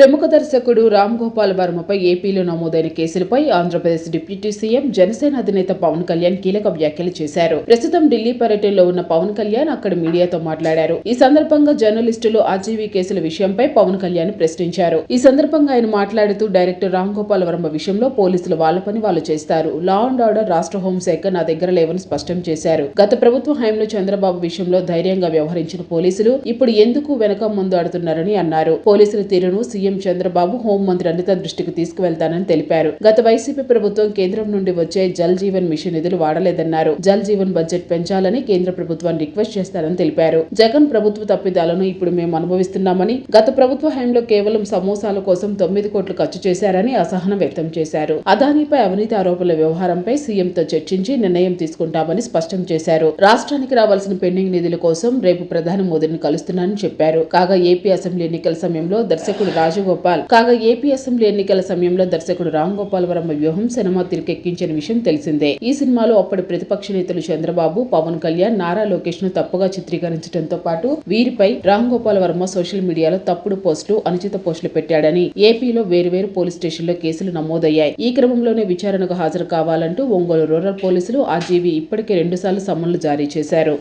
ప్రముఖ దర్శకుడు రామ్ గోపాల్ వర్మపై ఏపీలో నమోదైన కేసులపై ఆంధ్రప్రదేశ్ డిప్యూటీ సీఎం జనసేన అధినేత పవన్ కళ్యాణ్ కీలక వ్యాఖ్యలు చేశారు. ప్రస్తుతం ఢిల్లీ పర్యటనలో ఉన్న పవన్ కళ్యాణ్ అక్కడ మీడియాతో మాట్లాడారు. ఈ సందర్భంగా జర్నలిస్టులు ఆర్జీవీ కేసుల విషయంపై పవన్ కళ్యాణ్ ప్రశ్నించారు. ఈ సందర్భంగా ఆయన మాట్లాడుతూ డైరెక్టర్ రామ్ గోపాల్ వర్మ విషయంలో పోలీసులు వాళ్ళ పని వాళ్ళు చేస్తారు. లా అండ్ ఆర్డర్ రాష్ట్ర హోంశాఖ నా దగ్గర లేవని స్పష్టం చేశారు. గత ప్రభుత్వ హయాంలో చంద్రబాబు విషయంలో ధైర్యంగా వ్యవహరించిన పోలీసులు ఇప్పుడు ఎందుకు వెనక ముందు ఆడుతున్నారని అన్నారు. పోలీసుల తీరును సీఎం చంద్రబాబు హోంమంత్రి అనిత దృష్టికి తీసుకువెళ్తానని తెలిపారు. గత వైసీపీ ప్రభుత్వం కేంద్రం నుండి వచ్చే జల్ జీవన్ మిషన్ నిధులు వాడలేదన్నారు. జల్ జీవన్ బడ్జెట్ పెంచాలని కేంద్ర ప్రభుత్వాన్ని రిక్వెస్ట్ చేస్తానని తెలిపారు. జగన్ ప్రభుత్వ తప్పిదాలను ఇప్పుడు మేము అనుభవిస్తున్నామని గత ప్రభుత్వ హయాంలో కేవలం సమోసాల కోసం తొమ్మిది కోట్లు ఖర్చు చేశారని అసహనం వ్యక్తం చేశారు. అదానీపై అవినీతి ఆరోపణల వ్యవహారంపై సీఎంతో చర్చించి నిర్ణయం తీసుకుంటామని స్పష్టం చేశారు. రాష్ట్రానికి రావాల్సిన పెండింగ్ నిధుల కోసం రేపు ప్రధాని మోదీని కలుస్తున్నానని చెప్పారు. కాగా ఏపీ అసెంబ్లీ ఎన్నికల సమయంలో దర్శకుడు రాజు రాజగోపాల్. కాగా ఏపీ అసెంబ్లీ ఎన్నికల సమయంలో దర్శకుడు రామ్ గోపాల్ వర్మ వ్యూహం సినిమా తిరికెక్కించిన విషయం తెలిసిందే. ఈ సినిమాలో అప్పటి ప్రతిపక్ష నేతలు చంద్రబాబు పవన్ కళ్యాణ్ నారా లోకేష్ను తప్పుగా చిత్రీకరించడంతో పాటు వీరిపై రామ్ గోపాల్ వర్మ సోషల్ మీడియాలో తప్పుడు పోస్టులు అనుచిత పోస్టులు పెట్టాడని ఏపీలో వేరువేరు పోలీస్ స్టేషన్లో కేసులు నమోదయ్యాయి. ఈ క్రమంలోనే విచారణకు హాజరు కావాలంటూ ఒంగోలు రూరల్ పోలీసులు ఆర్జీవీ ఇప్పటికే రెండుసార్లు సమ్మన్లు జారీ చేశారు.